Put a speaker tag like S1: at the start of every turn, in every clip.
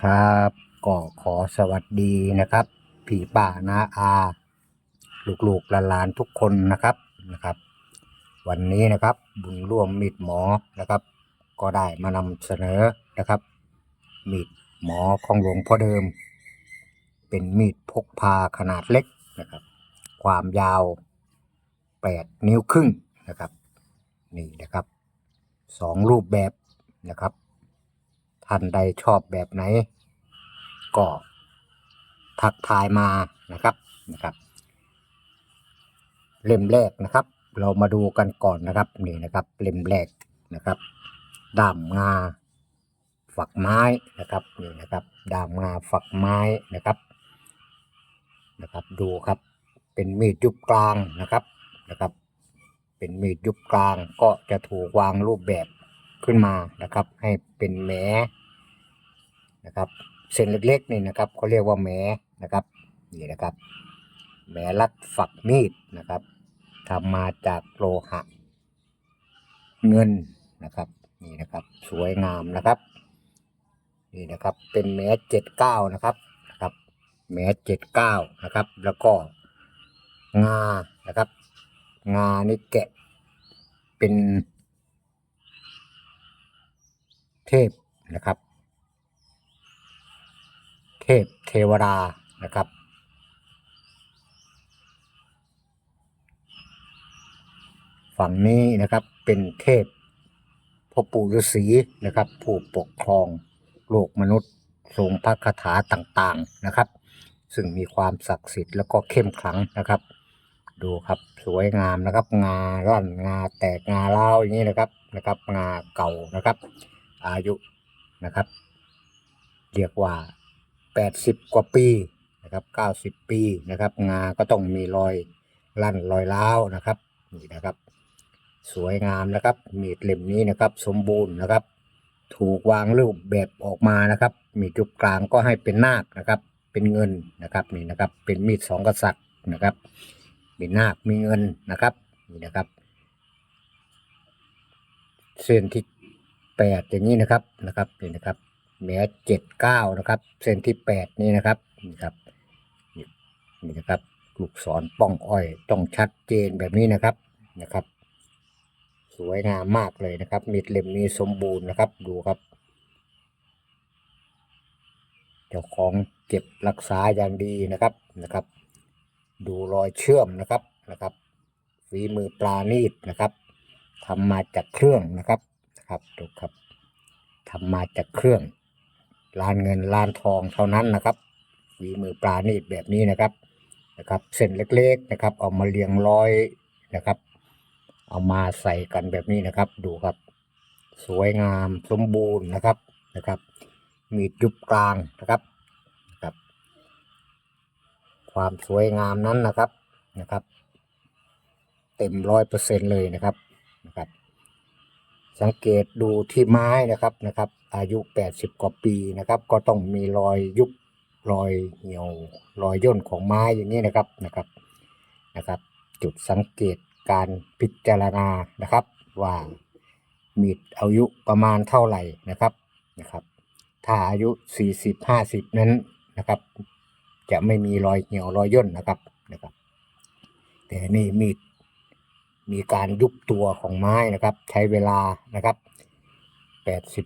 S1: ครับก็ขอสวัสดีนะครับพี่ป้านาอาลูกๆหลานๆทุกคนนะครับนะครับ วันนี้นะครับบุญร่วมมีดหมอนะครับ ก็ได้มานำเสนอนะครับ มีดหมอของหลวงพ่อเดิม เป็นมีดพกพาขนาดเล็กนะครับ ความยาว 8 นิ้วครึ่งนะครับนี่นะครับสองรูปแบบนะครับ ท่านใดชอบแบบไหน ก็ทักทายมานะครับนะครับ เล่มแรกนะครับ เรามาดูกันก่อนนะครับนี่นะครับ เล่มแรกนะครับด้ามงาฝักไม้นะครับนี่นะครับด้ามงาฝักไม้นะครับนะครับ ดูครับเป็นมีดยุบกลางนะครับนะครับ เป็นมีดยุบกลางก็จะถูกวางรูปแบบขึ้นมานะครับ ให้เป็นแหม นะครับ เส้นเล็กๆนี่นะครับเขาเรียกว่าแหมนะครับนี่นะครับแหมลัดฝักมีดนะครับทำมาจากโลหะ เงินนะครับนี่นะครับสวยงามนะครับนี่นะครับเป็นแหมเจ็ดเก้านะครับนะครับแหมเจ็ดเก้านะครับ แล้วก็งานะครับ งานี่แกะเป็นเทพนะครับ ทพเทวดานะครับ ฝั่งนี้นะครับเป็นเทพพ่อปู่ฤาษีนะครับ ผู้ปกครองโลกมนุษย์ทรงพระคาถาต่างๆนะครับ ซึ่งมีความศักดิ์สิทธิ์แล้วก็เข้มขลังนะครับ ดูครับสวยงามนะครับ งาร่อนงาแตกงาเล้าอย่างนี้นะครับนะครับ งาเก่านะครับ อายุนะครับ เรียกว่า 80 กว่าปีนะครับ 90 ปีนะครับ งาก็ต้องมีรอยลั่นรอยร้าวนะครับนี่นะครับ สวยงามนะครับ มีดเล่มนี้นะครับ สมบูรณ์นะครับ ถูกวางรูปแบบออกมานะครับ มีจุดกลางก็ให้เป็นนาคนะครับ เป็นเงินนะครับนี่นะครับ เป็นมีดสองกษัตริย์นะครับ มีนาคมีเงินนะครับนี่นะครับ เส้นที่แปดอย่างนี้นะครับนะครับนี่นะครับ แม้เจ็ดเก้านะครับ เส้นที่แปดนี่นะครับนี่ครับนี่นี่นะครับลูกศรป้องอ้อยต้องชัดเจนแบบนี้นะครับนะครับ สวยงามมากเลยนะครับมีดเล่มนี้สมบูรณ์นะครับดูครับเจ้าของเก็บรักษาอย่างดีนะครับนะครับ ดูรอยเชื่อมนะครับนะครับฝีมือปลาณีตนะครับทำมาจากเครื่องนะครับนะครับดูครับทำมาจากเครื่อง ลานเงินลานทองเท่านั้นนะครับฝีมือปลาณีตแบบนี้นะครับนะครับ เส้นเล็กๆนะครับ เอามาเรียงร้อยนะครับ เอามาใส่กันแบบนี้นะครับ ดูครับ สวยงามสมบูรณ์นะครับนะครับ มีดยุบกลางนะครับนะครับ ความสวยงามนั้นนะครับนะครับ เต็มร้อยเปอร์เซ็นเลยนะครับนะครับ สังเกตดูที่ไม้นะครับนะครับ อายุ 80 กว่าปีนะครับ ก็ต้องมีรอยยุบรอยเหี่ยวรอยย่นของไม้อย่างนี้นะครับนะครับนะครับ จุดสังเกตการพิจารณานะครับ ว่ามีดอายุประมาณเท่าไหร่นะครับนะครับ ถ้าอายุ 40 50 นั้นนะครับ จะไม่มีรอยเหี่ยวรอยย่นนะครับนะครับ แต่นี่มีด มีการยุบตัวของไม้นะครับ ใช้เวลานะครับ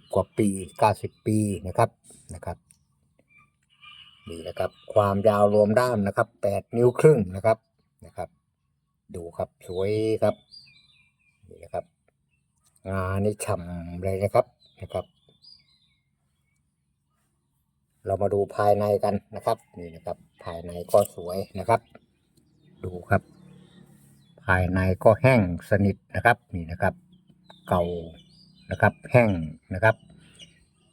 S1: 80 กว่าปี 90 ปีนะครับนะครับนี่นะครับ ความยาวรวมด้ามนะครับ 8 นิ้วครึ่งนะครับนะครับ ดูครับสวยครับนี่นะครับงานนี่ฉ่ำเลยนะครับนะครับ เรามาดูภายในกันนะครับนี่นะครับ ภายในก็สวยนะครับ ดูครับายในก็แห้งสนิทนะครับนี่นะครับ เก่านะครับ แห้งนะครับ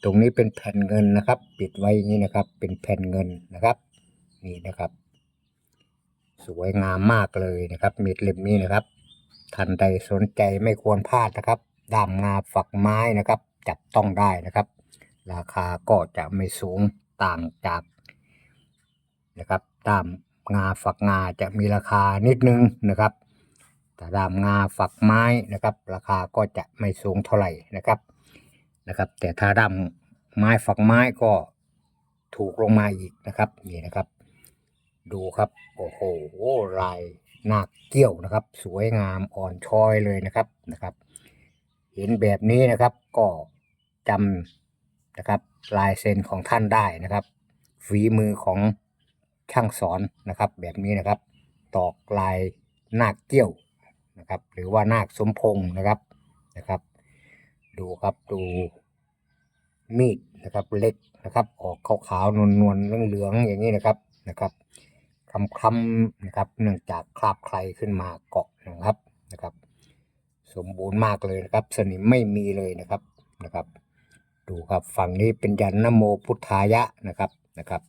S1: ตรงนี้เป็นแผ่นเงินนะครับ ปิดไว้อย่างนี้นะครับ เป็นแผ่นเงินนะครับ นี่นะครับ สวยงามมากเลยนะครับมีดเล่มนี้นะครับท่านใดสนใจไม่ควรพลาดนะครับด้ามงาฝักไม้นะครับ จับต้องได้นะครับ ราคาก็จะไม่สูงต่างจากนะครับด้ามงาฝักงาจะมีราคานิดนึงนะครับ แต่ด้ามงาฝักไม้นะครับ ราคาก็จะไม่สูงเท่าไหร่นะครับนะครับ แต่ถ้าดามไม้ฝักไม้ก็ถูกลงมาอีกนะครับนี่นะครับ ดูครับโอ้โหลายนาคเกี้ยวนะครับ สวยงามอ่อนช้อยเลยนะครับนะครับ เห็นแบบนี้นะครับก็จำนะครับลายเซ็นของท่านได้นะครับ ฝีมือของช่างสอนนะครับ แบบนี้นะครับ ตอกลายนาคเกี้ยว นะครับ หรือว่านาคสมพงษ์นะครับนะครับ ดูครับดูมีดนะครับเล็กนะครับ ออกขาวๆนวลๆเหลืองๆอย่างนี้นะครับนะครับคล้ำนะครับ เนื่องจากคราบใครขึ้นมาเกาะนะครับนะครับ สมบูรณ์มากเลยนะครับ สนิมไม่มีเลยนะครับนะครับ ดูครับฝั่งนี้เป็นยันนโมพุทธายะนะครับนะครับ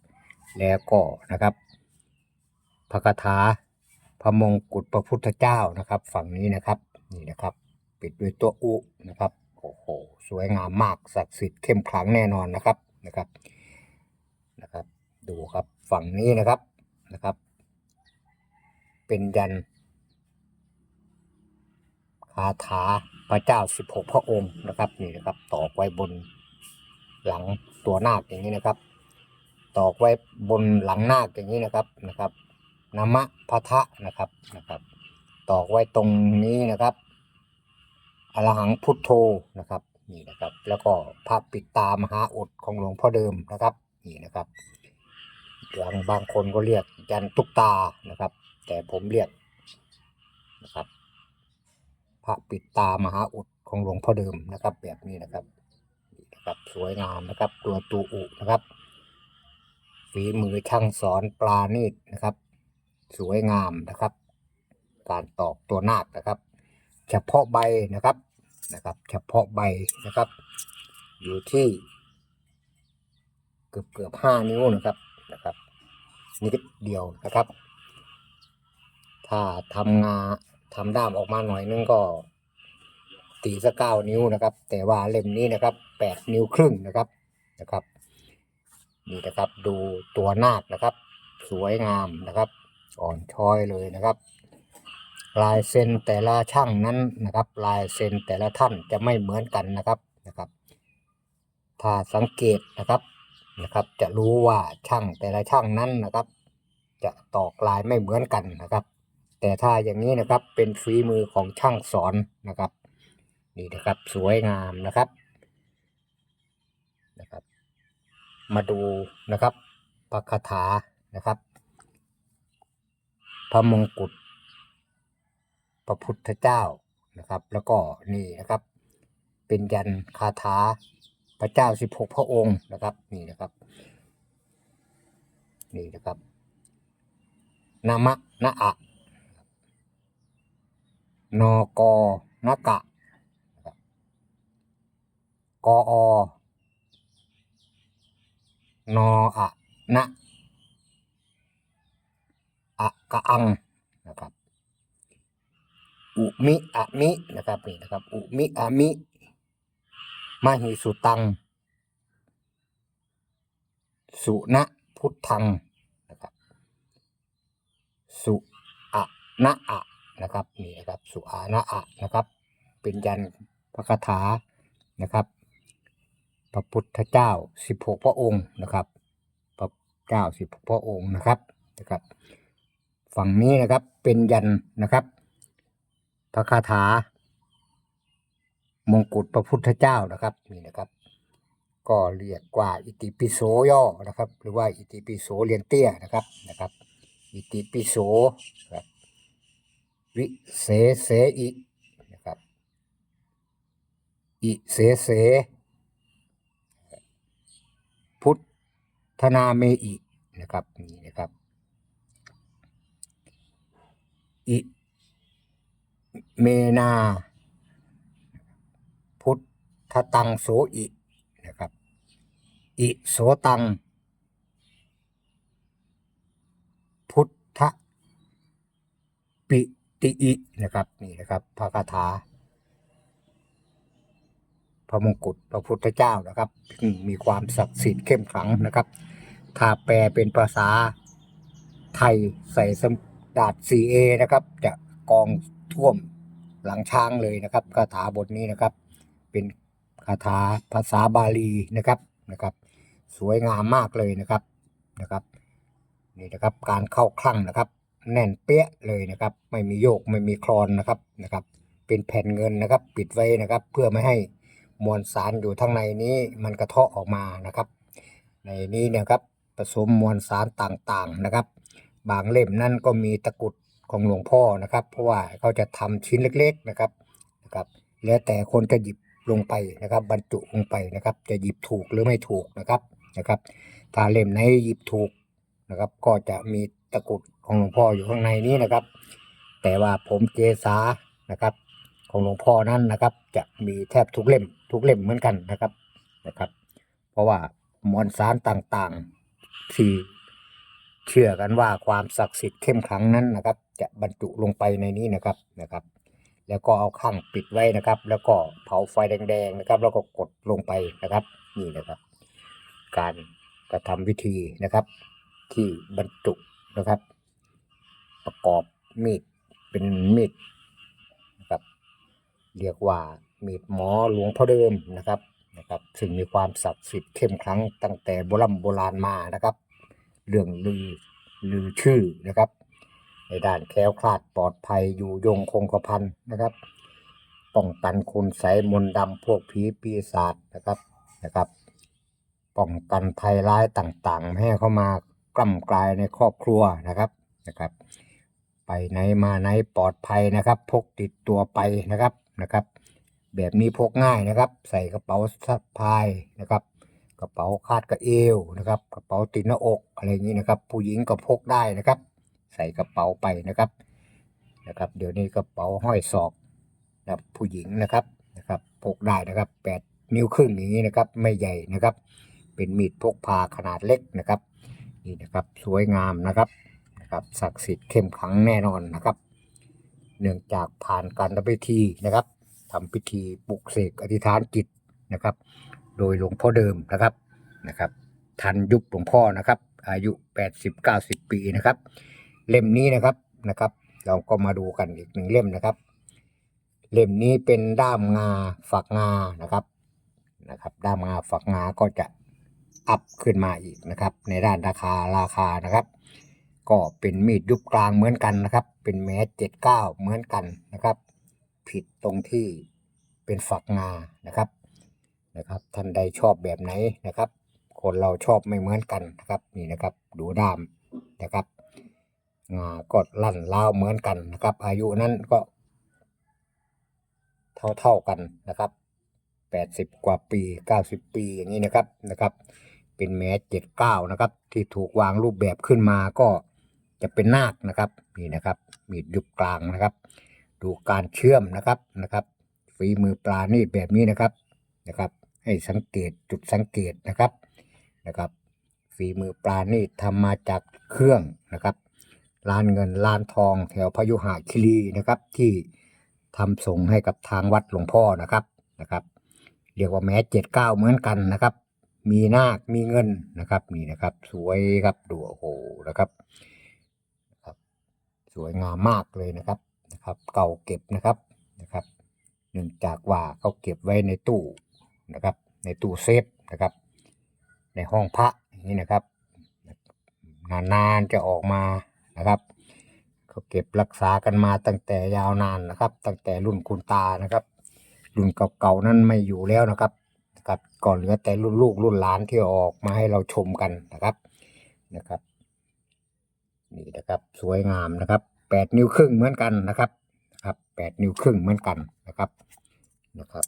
S1: แล้วก็นะครับพระคาถา พระมงกุฎพระพุทธเจ้านะครับ ฝั่งนี้นะครับนี่นะครับ ปิดด้วยตัวอุนะครับโอ้โหสวยงามมากศักดิ์สิทธิ์เข้มขลังแน่นอนนะครับนะครับนะครับ ดูครับฝั่งนี้นะครับนะครับ เป็นยันคาถาพระเจ้าสิบหกพระองค์นะครับนี่นะครับตอกไว้บนหลังตัวนาคอย่างนี้นะครับ ตอกไว้บนหลังนาคอย่างนี้นะครับนะครับ นามะพะทะนะครับนะครับตอกไว้ตรงนี้นะครับอรหังพุทโธนะครับนี่นะครับ แล้วก็พระปิดตามหาอดของหลวงพ่อเดิมนะครับนี่นะครับบางบางคนก็เรียกยันตุกตานะครับ แต่ผมเรียกนะครับพระปิดตามหาอุดของหลวงพ่อเดิมนะครับ แบบนี้นะครับนี่นะครับ สวยงามนะครับ ตัวตูอุนะครับฝีมือช่างสอนปลาณีตนะครับ สวยงามนะครับ การตอกตัวนาคนะครับ เฉพาะใบนะครับนะครับ เฉพาะใบนะครับ อยู่ที่ เกือบเกือบห้านิ้วนะครับนะครับนิดเดียวนะครับ ถ้าทำงาทำด้ามออกมาหน่อยนึงก็ตีสักเก้านิ้วนะครับ แต่ว่าเล่มนี้นะครับแปดนิ้วครึ่งนะครับนะครับนี่นะครับดูตัวนาคนะครับ สวยงามนะครับ อ่อนช้อยเลยนะครับ ลายเซ็นแต่ละช่างนั้นนะครับ ลายเซ็นแต่ละท่านจะไม่เหมือนกันนะครับนะครับ ถ้าสังเกตนะครับนะครับ จะรู้ว่าช่างแต่ละช่างนั้นนะครับ จะตอกลายไม่เหมือนกันนะครับ แต่ถ้าอย่างนี้นะครับเป็นฝีมือของช่างสอนนะครับนี่นะครับสวยงามนะครับนะครับ มาดูนะครับพระคาถานะครับ พระมงกุฎพระพุทธเจ้านะครับ แล้วก็นี่นะครับ เป็นยันคาถาพระเจ้าสิบหกพระองค์นะครับนี่นะครับนี่นะครับนามะนะอะนกนกะนะครับกออนอะนะ อะกะอังนะครับอุมิอะมินะครับนี่นะครับอุมิอะมิมหิสุตัง สุนะพุทธังนะครับสุอะนะอะนะครับนี่นะครับสุอานะอะนะครับ เป็นยันพระคาถานะครับ พระพุทธเจ้าสิบหกพระองค์นะครับ พระเจ้าสิบหกพระองค์นะครับนะครับ ฝั่งนี้นะครับเป็นยันนะครับ พระคาถามงกุฎพระพุทธเจ้านะครับนี่นะครับ ก็เรียกว่าอิติปิโสย่อนะครับ หรือว่าอิติปิโสเรียนเตี้ยนะครับนะครับ อิติปิโสครับวิเศเสอินะครับอิเสเสพุทธนาเมอินะครับนี่นะครับ อิเมนา พุทธตังโสอินะครับ อิโสตัง พุทธปิติอินะครับนี่นะครับพระคาถา พระมงกุฎพระพุทธเจ้านะครับ มีความศักดิ์สิทธิ์เข้มขลังนะครับ ถ้าแปลเป็นภาษาไทยใส่สม ดาด 4A นะครับ จะกองท่วมหลังช้างเลยนะครับคาถาบทนี้นะครับ เป็นคาถาภาษาบาลีนะครับนะครับ สวยงามมากเลยนะครับนะครับนี่นะครับการเข้าคลั่งนะครับ แน่นเปี้ยเลยนะครับ ไม่มีโยกไม่มีคลอนนะครับนะครับ เป็นแผ่นเงินนะครับ ปิดไว้นะครับ เพื่อไม่ให้มวลสารอยู่ข้งในนี้มันกระเทาะออกมานะครับ ในนี้เนะครับผสมมวลสารต่างๆนะครับ บางเล่มนั่นก็มีตะกุดของหลวงพ่อนะครับ เพราะว่าเขาจะทำชิ้นเล็กๆนะครับนะครับ แล้วแต่คนจะหยิบลงไปนะครับ บรรจุลงไปนะครับ จะหยิบถูกหรือไม่ถูกนะครับนะครับ ถ้าเล่มไหนหยิบถูกนะครับ ก็จะมีตะกุดของหลวงพ่ออยู่ข้างในนี้นะครับ แต่ว่าผมเจสานะครับ ของหลวงพ่อนั้นนะครับ จะมีแทบทุกเล่ม ทุกเล่มเหมือนกันนะครับนะครับ เพราะว่ามวลสารต่างๆที่ เชื่อกันว่าความศักดิ์สิทธิ์เข้มขลังนั้นนะครับ จะบรรจุลงไปในนี้นะครับนะครับ แล้วก็เอาข้างปิดไว้นะครับ แล้วก็เผาไฟแดงๆนะครับ แล้วก็กดลงไปนะครับ นี่นะครับ การกระทำวิธีนะครับ ที่บรรจุนะครับ ประกอบมีดเป็นมีดนะครับ เรียกว่ามีดหมอหลวงพ่อเดิมนะครับนะครับ ซึ่งมีความศักดิ์สิทธิ์เข้มขลังตั้งแต่โบราณโบราณมานะครับ เรื่องลือลือชื่อนะครับ ในด้านแคล้วคลาดปลอดภัยอยู่ยงคงกระพันนะครับ ป้องกันคุณไสมนดำพวกผีปีศาจนะครับนะครับ ป้องกันภัยร้ายต่างๆไม่ให้เข้ามากล่ำกลายในครอบครัวนะครับนะครับ ไปไหนมาไหนปลอดภัยนะครับ พกติดตัวไปนะครับนะครับ แบบนี้พกง่ายนะครับ ใส่กระเป๋าสะพายนะครับ กระเป๋าคาดกระเอวนะครับ กระเป๋าติดหน้าอก อะไรอย่างนี้นะครับ ผู้หญิงก็พกได้นะครับ ใส่กระเป๋าไปนะครับนะครับ เดี๋ยวนี้กระเป๋าห้อยศอกนะผู้หญิงนะครับนะครับพกได้นะครับแปดนิ้วครึ่งอย่างนี้นะครับ ไม่ใหญ่นะครับ เป็นมีดพกพาขนาดเล็กนะครับนี่นะครับสวยงามนะครับนะครับศักดิ์สิทธิ์เข้มขังแน่นอนนะครับ เนื่องจากผ่านการทำพิธีนะครับทำพิธีปลุกเสกอธิษฐานจิตนะครับ โดยหลวงพ่อเดิมนะครับนะครับ ทันยุคหลวงพ่อนะครับ อายุ 80-90 ปีนะครับ เล่มนี้นะครับนะครับ เราก็มาดูกันอีกหนึ่งเล่มนะครับ เล่มนี้เป็นด้ามงาฝักงานะครับนะครับ ด้ามงาฝักงาก็จะอัพขึ้นมาอีกนะครับ ในด้านราคาราคานะครับ ก็เป็นมีดยุบกลางเหมือนกันนะครับ เป็นแมสเจ็ดเก้าเหมือนกันนะครับ ผิดตรงที่เป็นฝักงานะครับนะครับ ท่านใดชอบแบบไหนนะครับ คนเราชอบไม่เหมือนกันนะครับนี่นะครับ ดูด้ามนะครับงาก็ลั่นเล้าวเหมือนกันนะครับ อายุนั้นก็ เท่าเท่ากันนะครับแปดสิบกว่าปีเก้าสิบปีอย่างนี้นะครับนะครับ เป็นแมสเจ็ดเก้านะครับ ที่ถูกวางรูปแบบขึ้นมาก็จะเป็นนาคนะครับนี่นะครับ มีดยุบกลางนะครับ ดูการเชื่อมนะครับนะครับฝีมือปลานี่แบบนี้นะครับนะครับ ให้สังเกตจุดสังเกตนะครับ นะครับฝีมือปลานี่ทำมาจากเครื่องนะครับลานเงินลานทองแถวพยุหะคีรีนะครับ ที่ทำส่งให้กับทางวัดหลวงพ่อนะครับนะครับ เรียกว่าแม้เจ็ดเก้าเหมือนกันนะครับ มีนาคมีเงินนะครับนี่นะครับ สวยครับดูโอ้โหนะครับนะครับ สวยงามมากเลยนะครับนะครับ เก่าเก็บนะครับนะครับ เนื่องจากว่าเขาเก็บไว้ในตู้นะครับ ในตู้เซฟนะครับ ในห้องพระนี้นะครับ นานๆจะออกมานะครับเขาเก็บรักษากันมาตั้งแต่ยาวนานนะครับ ตั้งแต่รุ่นคุณตานะครับ รุ่นเก่าๆนั้นไม่อยู่แล้วนะครับนะครับก่อนเหลือแต่รุ่นลูกรุ่นหลานที่ออกมาให้เราชมกันนะครับนะครับนี่นะครับสวยงามนะครับแปดนิ้วครึ่งเหมือนกันนะครับครับแปดนิ้วครึ่งเหมือนกันนะครับนะครับ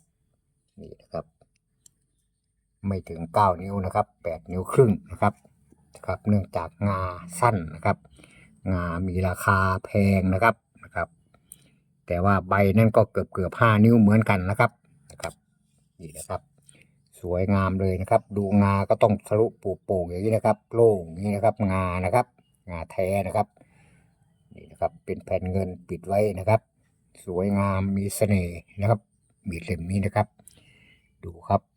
S1: นี่นะครับ ไม่ถึงเก้านิ้วนะครับแปดนิ้วครึ่งนะครับนะครับ เนื่องจากงาสั้นนะครับ งามีราคาแพงนะครับนะครับ แต่ว่าใบนั่นก็เกือบเกือบห้านิ้วเหมือนกันนะครับนะครับนี่นะครับ สวยงามเลยนะครับ ดูงาก็ต้องทะลุปูโป่งอย่างนี้นะครับโล่งอย่างนี้นะครับ งานะครับ งาแท้นะครับนี่นะครับเป็นแผ่นเงินปิดไว้นะครับ สวยงามมีเสน่ห์นะครับมีดเล่มนี้นะครับ ดูครับ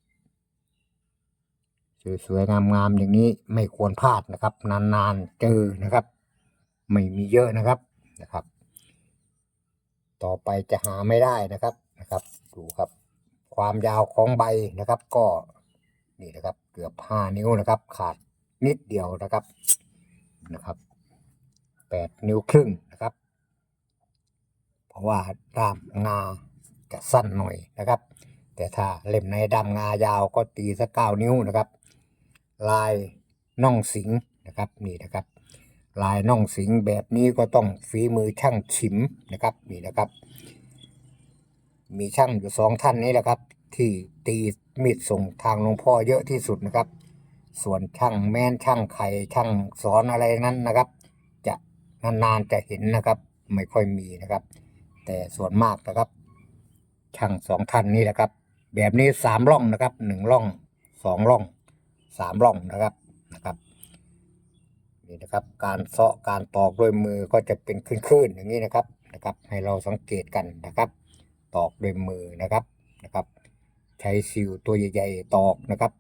S1: สวยๆงามๆอย่างนี้ไม่ควรพลาดนะครับ นานๆเจอนะครับ ไม่มีเยอะนะครับนะครับ ต่อไปจะหาไม่ได้นะครับนะครับ ดูครับ ความยาวของใบนะครับ ก็นี่นะครับ เกือบห้านิ้วนะครับ ขาดนิดเดียวนะครับนะครับแปดนิ้วครึ่งนะครับ เพราะว่าดามงาจะสั้นหน่อยนะครับ แต่ถ้าเล่มในดามงายาวก็ตีสักเก้านิ้วนะครับ ลายน่องสิงนะครับนี่นะครับ ลายน่องสิงแบบนี้ก็ต้องฝีมือช่างฉิมนะครับนี่นะครับ มีช่างอยู่สองท่านนี้แหละครับ ที่ตีมีดส่งทางหลวงพ่อเยอะที่สุดนะครับ ส่วนช่างแม่นช่างไข่ช่างสอนอะไรนั้นนะครับ จะนานๆจะเห็นนะครับ ไม่ค่อยมีนะครับ แต่ส่วนมากนะครับ ช่างสองท่านนี้แหละครับ แบบนี้สามร่องนะครับหนึ่งร่องสองร่อง สามร่องนะครับนะครับนี่นะครับ การเซาะการตอกด้วยมือก็จะเป็นคลื่นๆอย่างนี้นะครับนะครับ ให้เราสังเกตกันนะครับ ตอกด้วยมือนะครับนะครับ ใช้ซิวตัวใหญ่ๆตอกนะครับ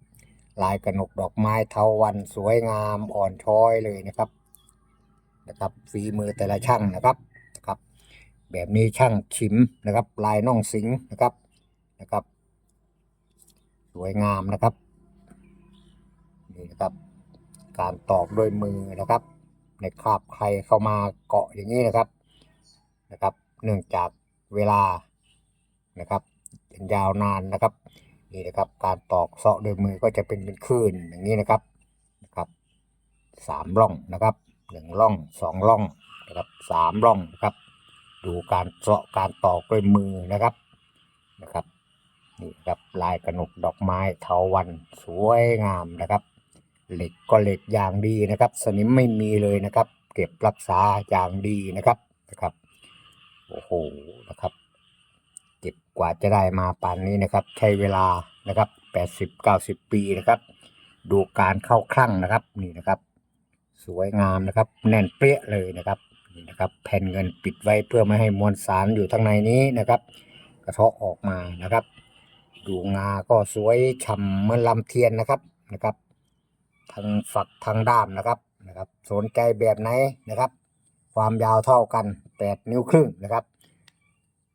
S1: ลายกระหนกดอกไม้เทาวันสวยงามอ่อนช้อยเลยนะครับนะครับฝีมือแต่ละช่างนะครับนะครับ แบบนี้ช่างชิมนะครับ ลายน่องสิงนะครับนะครับ สวยงามนะครับ นี่นะครับ การตอกด้วยมือนะครับ ในคราบใครเข้ามาเกาะอย่างนี้นะครับนะครับ เนื่องจากเวลานะครับยาวนานนะครับนี่นะครับ การตอกเสาะด้วยมือก็จะเป็นเป็นคลื่นอย่างนี้นะครับนะครับสามร่องนะครับหนึ่งร่องสองร่องนะครับสามร่องนะครับ ดูการเสาะการตอกด้วยมือนะครับนะครับนี่ครับลายกระหนกดอกไม้เทาวันสวยงามนะครับ เหล็กก็เหล็กอย่างดีนะครับ สนิมไม่มีเลยนะครับ เก็บรักษาอย่างดีนะครับนะครับโอ้โหนะครับเก็บกว่าจะได้มาปานนี้นะครับ ใช้เวลานะครับแปดสิบเก้าสิบปีนะครับ ดูการเข้าคลั่งนะครับนี่นะครับ สวยงามนะครับ แน่นเปี้ยเลยนะครับนี่นะครับ แผ่นเงินปิดไว้เพื่อไม่ให้มวลสารอยู่ข้างในนี้นะครับ กระเทาะออกมานะครับ ดูงาก็สวยฉ่ำเหมือนลำเทียนนะครับนะครับ ทั้งฝักทั้งด้ามนะครับนะครับ สนใจแบบไหนนะครับ ความยาวเท่ากัน 8 นิ้วครึ่งนะครับ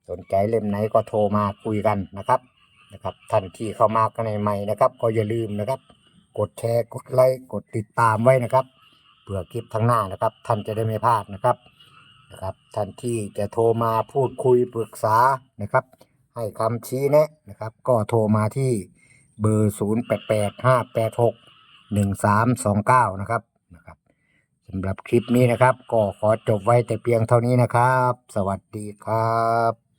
S1: สนใจเล่มไหนก็โทรมาคุยกันนะครับนะครับ ท่านที่เข้ามากันใหม่ๆนะครับ ก็อย่าลืมนะครับ กดแชร์กดไลค์กดติดตามไว้นะครับเผื่อคลิปทั้างหน้านะครับ ท่านจะได้ไม่พลาดนะครับนะครับ ท่านที่จะโทรมาพูดคุยปรึกษานะครับ ให้คำชี้แนะนะครับ ก็โทรมาที่เบอร์ หนึ่งสามสองเก้านะครับนะครับสำหรับคลิปนี้นะครับ ก็ขอจบไว้แต่เพียงเท่านี้นะครับ สวัสดีครับ